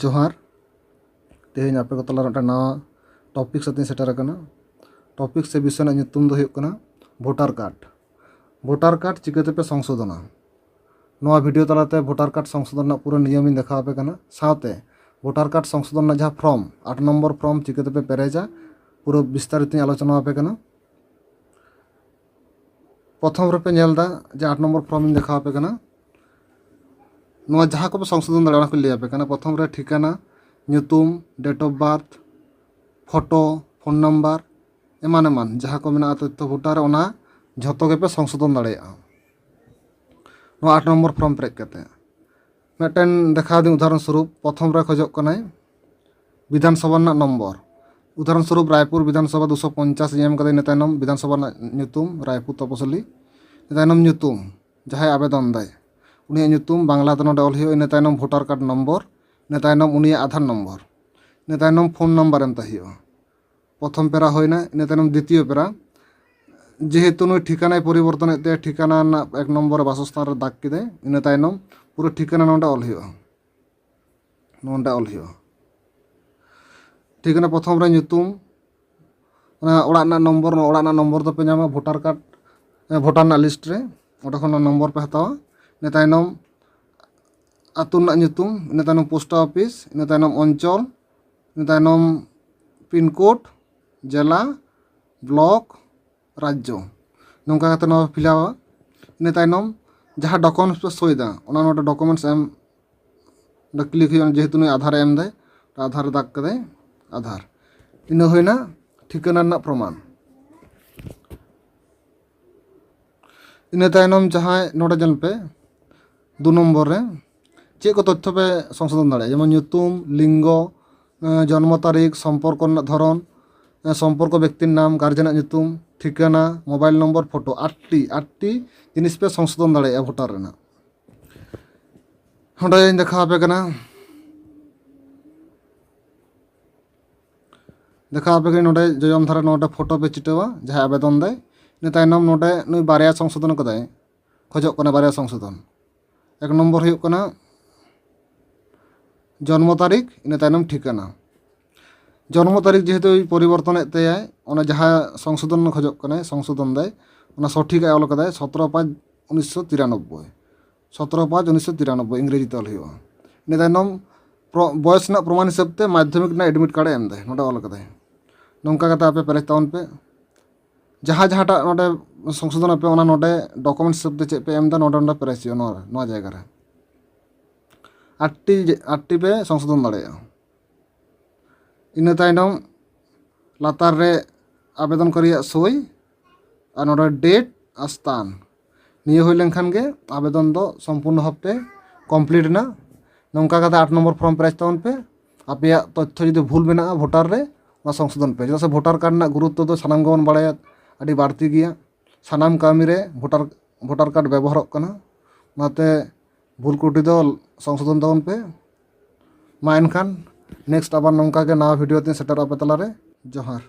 ᱡᱚᱦᱟᱨ ᱛᱮᱦᱮᱧ ᱟᱯᱮ ᱠᱚ ᱛᱟᱞᱟᱨᱮ ᱢᱤᱫᱴᱟᱝ ᱱᱟᱣᱟ ᱴᱚᱯᱤᱠ ᱥᱟᱛᱮᱧ ᱥᱮᱴᱮᱨ ᱟᱠᱟᱱᱟ ᱴᱚᱯᱤᱠ ᱥᱮ ᱵᱤᱥᱚᱭ ᱨᱮᱱᱟᱜ ᱧᱩᱛᱩᱢ ᱫᱚ ᱦᱩᱭᱩᱜ ᱠᱟᱱᱟ ᱵᱷᱳᱴᱟᱨ ᱠᱟᱨᱰ ᱵᱷᱳᱴᱟᱨ ᱠᱟᱨᱰ ᱪᱤᱠᱟᱹᱛᱮᱯᱮ ᱥᱚᱝᱥᱳᱫᱷᱚᱱᱟ ᱱᱚᱣᱟ ᱵᱷᱤᱰᱤᱭᱳ ᱛᱟᱞᱟᱛᱮ ᱵᱷᱳᱴᱟᱨ ᱠᱟᱨᱰ ᱥᱚᱝᱥᱳᱫᱷᱚᱱ ᱨᱮᱱᱟᱜ ᱯᱩᱨᱟᱹ ᱱᱤᱭᱚᱢᱤᱧ ᱫᱮᱠᱷᱟᱣ ᱟᱯᱮ ᱠᱟᱱᱟ ᱥᱟᱶᱛᱮ ᱵᱷᱳᱴᱟর কার্ড সংশোধন ᱨᱮᱱᱟᱜ ᱡᱟᱦᱟᱸ ᱯᱷᱨᱚᱢ ᱟᱴ ᱱᱚᱢᱵᱚᱨ ᱯᱷᱨᱚᱢ ᱪᱤᱠᱟᱹᱛᱮᱯᱮ ᱯᱮᱨᱮᱡᱟ ᱯᱩᱨᱟᱹ ᱵᱤᱥᱛᱟᱨᱤᱛᱤᱧ ᱟᱞᱳᱪᱚᱱᱟ ᱟᱯᱮ ᱠᱟᱱᱟ ᱯᱨᱚᱛᱷᱚᱢ ᱨᱮᱯᱮ ᱧᱮᱞ ᱮᱫᱟ ᱡᱮ ᱟᱴ ᱱᱚᱢᱵᱚᱨ ᱯᱷᱨᱚᱢᱤᱧ ᱫᱮᱠᱷᱟᱣ ᱟᱯᱮ ᱠᱟᱱᱟ ᱱᱚᱣᱟ ᱡᱟᱦᱟᱸ ᱠᱚᱯᱮ ᱥᱚᱝᱥᱳᱫᱷᱚᱱ ᱫᱟᱲᱮᱭᱟᱜᱼᱟ ᱚᱱᱟ ᱠᱚ ᱞᱟᱹᱭᱟᱯᱮ ᱠᱟᱱᱟ ᱯᱨᱚᱛᱷᱚᱢ ᱨᱮ ᱴᱷᱤᱠᱟᱹᱱᱟ ᱧᱩᱛᱩᱢ date of birth photo phone number ᱮᱢᱟᱱ ᱮᱢᱟᱱ ᱡᱟᱦᱟᱸ ᱠᱚ ᱢᱮᱱᱟᱜᱼᱟ ᱛᱚᱛᱛᱷᱚ ᱵᱷᱳᱴᱟᱨ ᱨᱮ ᱚᱱᱟ ᱡᱷᱚᱛᱚ ᱜᱮᱯᱮ ᱥᱚᱝᱥᱳᱫᱷᱚᱱ ᱫᱟᱲᱮᱭᱟᱜᱼᱟ ᱱᱚᱣᱟ ᱟᱴ ᱱᱚᱢᱵᱚᱨ ᱯᱷᱨᱚᱢ ᱯᱮᱨᱮᱡ ᱠᱟᱛᱮ ᱢᱤᱫᱴᱮᱱ ᱫᱮᱠᱷᱟᱣ ᱫᱤᱧ ᱩᱫᱟᱦᱚᱨᱚᱱ ᱥᱚᱨᱩᱯ ᱯᱨᱚᱛᱷᱚᱢ ᱨᱮ ᱠᱷᱚᱡᱚᱜ ᱠᱟᱱᱟᱭ ᱵᱤᱫᱷᱟᱱ ᱥᱚᱵᱷᱟ ᱨᱮᱱᱟᱜ ᱱᱚᱢᱵᱚᱨ উদাহরণ স্বরূপ রায়পুর বিধানসভা দুশো পঞ্চাশ এম কাদে নেতায়নম বিধানসভা নিতুম রায়পুর তপসলি নেতায়নম নিতুম যাহাই আবেদন দেয় ᱩᱱᱤᱭᱟᱜ ᱧᱩᱛᱩᱢ ᱵᱟᱝᱞᱟ ᱱᱚᱰᱮ ᱚᱞ ᱦᱩᱭᱩᱜᱼᱟ ᱤᱱᱟᱹ ᱛᱟᱭᱱᱚᱢ ᱵᱷᱳᱴᱟᱨ ᱠᱟᱨᱰ ᱱᱚᱢᱵᱚᱨ ᱤᱱᱟᱹ ᱛᱟᱭᱱᱚᱢ ᱩᱱᱤᱭᱟᱜ ᱟᱫᱷᱟᱨ ᱱᱚᱢᱵᱚᱨ ᱤᱱᱟᱹ ᱛᱟᱭᱱᱚᱢ ᱯᱷᱳᱱ ᱱᱟᱢᱵᱟᱨ ᱮᱢ ᱛᱟᱭ ᱦᱩᱭᱩᱜᱼᱟ ᱯᱨᱚᱛᱷᱚᱢ ᱯᱮᱨᱟ ᱦᱩᱭᱱᱟ ᱤᱱᱟᱹ ᱛᱟᱭᱱᱚᱢ ᱫᱤᱛᱤᱭᱚ ᱯᱮᱨᱟ ᱡᱮᱦᱮᱛᱩ ᱱᱩᱭ ᱴᱷᱤᱠᱟᱱᱟᱭ ᱯᱚᱨᱤᱵᱚᱨᱛᱚᱱᱮᱫ ᱛᱟᱭᱟ ᱴᱷᱤᱠᱟᱱᱟ ᱨᱮᱱᱟᱜ ᱮᱠ ᱱᱚᱢᱵᱚᱨ ᱵᱟᱥᱚᱥᱛᱷᱟᱱ ᱨᱮ ᱫᱟᱜ ᱠᱮᱫᱟᱭ ᱤᱱᱟᱹ ᱛᱟᱭᱱᱚᱢ ᱯᱩᱨᱟᱹ ᱴᱷᱤᱠᱟᱱᱟ ᱱᱚᱰᱮ ᱚᱞ ᱦᱩᱭᱩᱜᱼᱟ ᱱᱚᱰᱮ ᱚᱞ ᱦᱩᱭᱩᱜᱼᱟ ᱴᱷᱤᱠᱟᱱᱟ ᱯᱨᱚᱛᱷᱚᱢ ᱨᱮ ᱧᱩᱛᱩᱢ ᱚᱱᱟ ᱚᱲᱟᱜ ᱨᱮᱱᱟᱜ ᱱᱚᱢᱵᱚᱨ ᱚᱲᱟᱜ ᱨᱮᱱᱟᱜ ᱱᱚᱢᱵᱚᱨ ᱫᱚᱯᱮ ᱧᱟᱢᱟ ᱵᱷᱳᱴᱟᱨ ᱠᱟᱨᱰ ᱵᱷᱳᱴᱟᱨ ᱨᱮᱱᱟᱜ ᱞᱤᱥᱴ ᱨᱮ ᱚᱸᱰᱮ ᱠᱷᱚᱱ ᱱᱚᱢᱵᱚᱨ ᱯᱮ ᱦᱟᱛᱟᱣᱟ ᱤᱱᱟᱹ ᱛᱟᱭᱱᱚᱢ ᱟᱛᱳ ᱨᱮᱱᱟᱜ ᱧᱩᱛᱩᱢ ᱤᱱᱟᱹ ᱛᱟᱭᱱᱚᱢ ᱯᱳᱥᱴ ᱚᱯᱷᱤᱥ ᱤᱱᱟᱹ ᱛᱟᱭᱱᱚᱢ ᱚᱧᱪᱚᱞ ᱤᱱᱟᱹ ᱛᱟᱭᱱᱚᱢ ᱯᱤᱱ ᱠᱳᱰ ᱡᱮᱞᱟ ᱵᱞᱚᱠ ᱨᱟᱡᱽᱡᱚ ᱱᱚᱝᱠᱟ ᱠᱟᱛᱮ ᱱᱚᱣᱟ ᱯᱷᱤᱞᱟᱯᱟ ᱤᱱᱟᱹ ᱛᱟᱭᱱᱚᱢ ᱡᱟᱦᱟᱸ ᱰᱚᱠᱩᱢᱮᱱᱴᱥ ᱯᱮ ᱥᱳᱭᱫᱟ ᱚᱱᱟ ᱱᱚᱰᱮ ᱰᱚᱠᱩᱢᱮᱱᱴᱥ ᱮᱢ ᱚᱸᱰᱮ ᱠᱞᱤᱠ ᱦᱩᱭᱩᱜᱼᱟ ᱡᱮᱦᱮᱛᱩ ᱱᱩᱭ ᱟᱫᱷᱟᱨᱮ ᱮᱢ ᱫᱟᱭ আধার দাগ কাদে আধার ইনো হই না ঠিকানা না প্রমাণ ইনে তাইনম যাহাই নোটা জনপে দু নম্বরে ᱨᱮ তথ্য পে সংশোধন দাঁড়ে যেমন ᱫᱟᱲᱮᱭᱟᱜᱼᱟ ᱡᱮᱢᱚᱱ ᱧᱩᱛᱩᱢ ᱞᱤᱝᱜᱚ ᱡᱚᱱᱢᱚ ᱛᱟᱹᱨᱤᱠᱷ সম্পর্ক ব্যক্তির নাম, গার্জেন নিতুম ঠিকানা, মোবাইল নম্বর, ফটো, আটটি আটটি জিনিস পে সংশোধন দাঁড়ে ভোটার রেনা ওটা দেখা আপে কেনা? দেখা আপে কেন নোটে জয়ম ধারা নোটে ফটো পে চিটাবা যা আবেদন দেয়। তাইনম নোটে নই বারেয়া সংশোধন কদায় খোঁজ খোঁজক বারেয়া সংশোধন। এক নম্বর ᱦᱩᱭᱩᱜ ᱠᱟᱱᱟ জন্ম তারিখ, ইনে তাইনম ঠিকানা। জন্ম তারিখ যেহেতু পরিবর্তনের তেয়ায় অনে যাহা সংশোধন খোঁজক কানে, সংশোধন দেয় অনা সঠিক অল কাদায় সতেরো পাঁচ উনিশশো তিরানব্বই। সতেরো পাঁচ উনিশশো তিরানব্বই ইংরেজিতে অল হইয়া ইনে তাইনম বয়স না প্রমাণ হিসাবতে মাধ্যমিক না এডমিট কার্ডে এম দেয় নোটা অল কাদায় নঙ্কা কাতা আপে পেরেজ তাউন পে। যাহা যাহাটা নোটে ᱥᱚᱝᱥᱳᱫᱷᱚᱱ ᱟᱯᱮ ᱚᱱᱟ ᱱᱚᱰᱮ ᱰᱚᱠᱩᱢᱮᱱᱴᱥ ᱥᱚᱵᱫᱚ ᱪᱮᱫ ᱯᱮ ᱮᱢᱫᱟ ᱱᱚᱰᱮ ᱱᱚᱰᱮ ᱯᱮ ᱨᱟᱥᱤᱭᱟ ᱱᱚᱣᱟ ᱱᱚᱣᱟ ᱡᱟᱭᱜᱟ ᱨᱮ ᱟᱴᱴᱤ ᱟᱴᱴᱤ ᱯᱮ ᱥᱚᱝᱥᱳᱫᱷᱚᱱ ᱫᱟᱲᱮᱭᱟᱜᱼᱟ ᱤᱱᱟᱹ ᱛᱟᱭᱱᱚᱢ ᱞᱟᱛᱟᱨ ᱨᱮ ᱟᱵᱮᱫᱚᱱ ᱠᱚ ᱨᱮᱭᱟᱜ ᱥᱳᱭ ᱟᱨ ᱱᱚᱰᱮ ᱰᱮᱴ ᱟᱨ ᱥᱛᱷᱟᱱ ᱱᱤᱭᱟᱹ ᱦᱩᱭ ᱞᱮᱱᱠᱷᱟᱱ ᱜᱮ ᱟᱵᱮᱫᱚᱱ ᱫᱚ ᱥᱚᱢᱯূᱨণ ᱵᱷᱟᱵᱛᱮ ᱠᱚᱢᱯᱞᱤᱴ ᱮᱱᱟ ᱱᱚᱝᱠᱟ ᱠᱟᱛᱮ ᱟᱴ ᱱᱚᱢᱵᱚᱨ ᱯᱷᱨᱚᱢ ᱯᱮᱨᱮᱡ ᱛᱟᱵᱚᱱ ᱯᱮ ᱟᱯᱮᱭᱟᱜ ᱛᱚᱛᱛᱷᱚ ᱡᱩᱫᱤ ᱵᱷᱩᱞ ᱢᱮᱱᱟᱜᱼᱟ ᱵᱷᱳᱴᱟᱨ ᱨᱮ ᱚᱱᱟ ᱥᱚᱝᱥᱳᱫᱷᱚᱱ ᱯᱮ ᱪᱮᱫᱟᱜ ᱥᱮ ᱵᱷᱳᱴᱟᱨ ᱠᱟᱨᱰ ᱨᱮᱱᱟᱜ ᱜᱩᱨᱩᱛᱛᱚ ᱫᱚ ᱥᱟᱱᱟᱢ ᱜᱮᱵᱚᱱ ᱵᱟᱲᱟᱭᱟ ᱟᱹᱰᱤ ᱵᱟᱹᱲᱛᱤ ᱜᱮᱭᱟ ᱥᱟᱱᱟᱢ ᱠᱟᱹᱢᱤ ᱨᱮ ᱵᱷᱳᱴᱟᱨ ᱵᱷᱳᱴᱟᱨ ᱠᱟᱨᱰ ᱵᱮᱵᱚᱦᱟᱨᱚᱜ ᱠᱟᱱᱟ ᱚᱱᱟᱛᱮ ᱵᱷᱩᱞ ᱠᱩᱴᱤ ᱫᱚ ᱥᱚᱝᱥᱳᱫᱷᱚᱱ ᱛᱟᱵᱚᱱ ᱯᱮ ᱢᱟ ᱮᱱᱠᱷᱟᱱ ᱱᱮᱠᱥᱴ ᱟᱵᱟᱨ ᱱᱚᱝᱠᱟ ᱜᱮ ᱱᱟᱣᱟ ᱵᱷᱤᱰᱤᱭᱳ ᱛᱤᱧ ᱥᱮᱴᱮᱨᱚᱜᱼᱟ ᱟᱯᱮ ᱛᱟᱞᱟᱨᱮ ᱡᱚᱦᱟᱨ